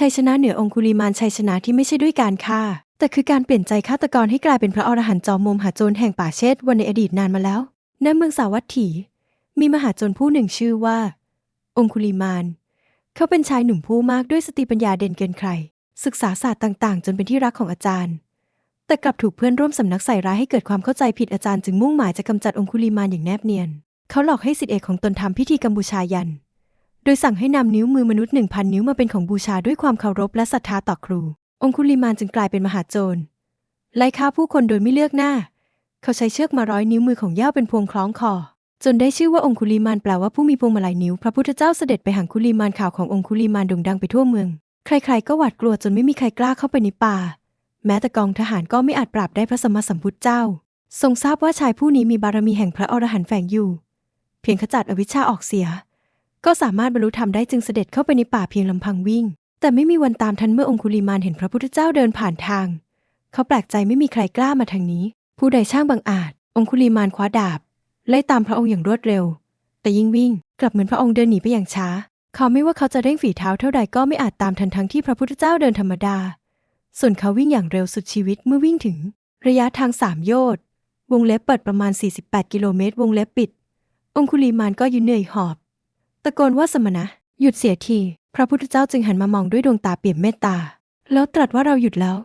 ชัยชนะเหนือองคุลิมานชัยชนะที่ไม่ใช่ด้วยการฆ่า แต่คือการเปลี่ยนใจฆาตกรให้กลายเป็นพระอรหันต์จอมมุมหาโจรแห่งป่าเชษวันในอดีตนานมาแล้วณเมืองสาวัตถี มีมหาโจรผู้หนึ่งชื่อว่า องคุลิมาน เขาเป็นชายหนุ่มผู้มากด้วยสติปัญญาเด่นเกินใคร ศึกษาศาสตร์ต่างๆ จนเป็นที่รักของอาจารย์ แต่กลับถูกเพื่อนร่วมสำนักใส่ร้ายให้เกิดความเข้าใจผิดอาจารย์จึงมุ่งหมายจะกำจัดองคุลิมานอย่างแนบเนียน เขาหลอกให้สิทธิเอกของตนทำพิธีกัมบูชายัน โดยสั่งให้นำนิ้วมือมนุษย์หนึ่งพันนิ้วมาเป็นของบูชาด้วยความเคารพและศรัทธาต่อครู องคุลิมานจึงกลายเป็นมหาโจรไล่ฆ่าผู้คนโดยไม่เลือกหน้า เขาใช้เชือกมาร้อยนิ้วมือของย่าเป็นพวงคล้องคอ จนได้ชื่อว่าองคุลิมานแปลว่าผู้มีพวงมาลัยนิ้ว พระพุทธเจ้าเสด็จไปหางคุลิมานข่าวขององคุลิมานโด่งดังไปทั่วเมือง ใครๆ ก็หวาดกลัวจนไม่มีใครกล้าเข้าไปในป่า แม้แต่กองทหารก็ไม่อาจปราบได้พระสมมาสัมพุทธเจ้า ทรงทราบว่าชายผู้นี้มีบารมีแห่งพระอรหันต์แฝงอยู่ เพียงขจัดอวิชชาออกเสีย ก็สามารถบรรลุธรรมได้จึงเสด็จเข้าไปในป่าเพียงลำพังวิ่ง แต่ไม่มีวันตามทันเมื่อองคุลิมานเห็นพระพุทธเจ้าเดินผ่านทาง เขาแปลกใจไม่มีใครกล้ามาทางนี้ ผู้ใดช่างบังอาจ องคุลิมานคว้าดาบไล่ตามพระองค์อย่างรวดเร็ว แต่ยิ่งวิ่งกลับเหมือนพระองค์เดินหนีไปอย่างช้า เขาไม่ว่าเขาจะเร่งฝีเท้าเท่าใดก็ไม่อาจตามทันทั้งที่พระพุทธเจ้าเดินธรรมดา ส่วนเขาวิ่งอย่างเร็วสุดชีวิตเมื่อวิ่งถึง ระยะทางสามโยชน์วงเล็บเปิดประมาณ 48 กิโลเมตร วงเล็บปิด องคุลีมานก็ยืนเหนื่อยหอบ ตะโกนว่าสมณะ หยุดเสียที พระพุทธเจ้าจึงหันมามองด้วยดวงตาเปี่ยมเมตตา แล้วตรัสว่าเราหยุดแล้ว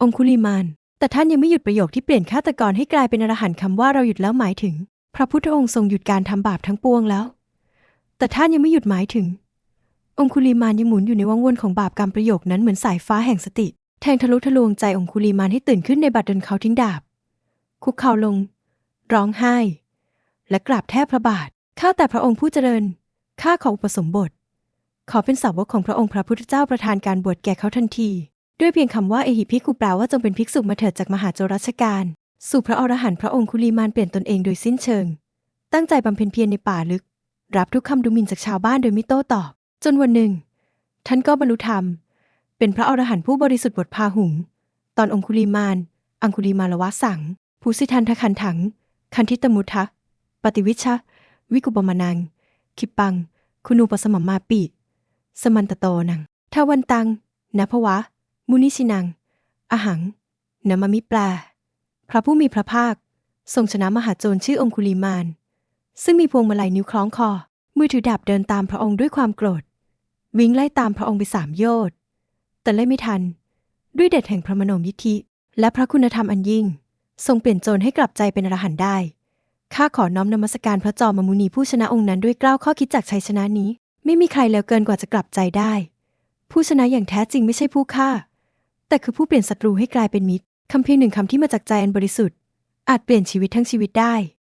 องคุลีมาน แต่ท่านยังไม่หยุดประโยคที่เปลี่ยนฆาตกรให้กลายเป็นอรหันต์คำว่าเราหยุดแล้วหมายถึง พระพุทธองค์ทรงหยุดการทำบาปทั้งปวงแล้ว แต่ท่านยังไม่หยุดหมายถึง องคุลีมานยังหมุนอยู่ในวังวนของบาปกรรมประโยคนั้นเหมือนสายฟ้าแห่งสติ แทงทะลุทะลวงใจองคุลีมานให้ตื่นขึ้นในบัดเดลเขาทิ้งดาบ คุกเข่าลง ร้องไห้ และกราบแทบพระบาทข้าแต่พระองค์ผู้เจริญ ข้าขออุปสมบท ขอเป็นสาวกของพระองค์พระพุทธเจ้าประทานการบวชแก่เขาทันที ด้วยเพียงคำว่าเอหิภิกขุแปลว่าจงเป็นภิกษุมาเถิดจากมหาโจรรัชการ สู่พระอรหันต์พระองค์คุลีมานเปลี่ยนตนเองโดยสิ้นเชิง ตั้งใจบำเพ็ญเพียรในป่าลึก รับทุกคำดูหมิ่นจากชาวบ้านโดยไม่โต้ตอบ จนวันหนึ่ง ท่านก็บรรลุธรรม เป็นพระอรหันต์ผู้บริสุทธิ์บทพาหุง ตอนองคุลีมาน อังคุลีมานวะสังภูสิทันทคันถัง คันทิตมุทะ ปฏิวิชะ วิกุปมานัง คิปปัง คุณูปสมัมมาปิสมันตโตนังทาวันตังนภวะ มุนิชินัง อหังนมมิปลา พระผู้มีพระภาค ทรงชนะมหาโจรชื่อองคุลีมาน ซึ่งมีพวงมาลัยนิ้วคล้องคอ มือถือดาบเดินตามพระองค์ด้วยความโกรธ วิ่งไล่ตามพระองค์ไปสามโยชน์แต่ไล่ไม่ทัน ด้วยเด็ดแห่งพระมโนมยิทธิ และพระคุณธรรมอันยิ่ง ทรงเปลี่ยนโจรให้กลับใจเป็นอรหันต์ได้ ข้าขอน้อมนมัสการพระจอมมุนีผู้ชนะองค์นั้นด้วยกล้าวข้อคิดจากชัยชนะนี้ ไม่มีใครแล้วเกินกว่าจะกลับใจได้ ผู้ชนะอย่างแท้จริงไม่ใช่ผู้ฆ่า แต่คือผู้เปลี่ยนศัตรูให้กลายเป็นมิตรคำเพียงหนึ่งคำที่มาจากใจอันบริสุทธิ์อาจเปลี่ยนชีวิตทั้งชีวิตได้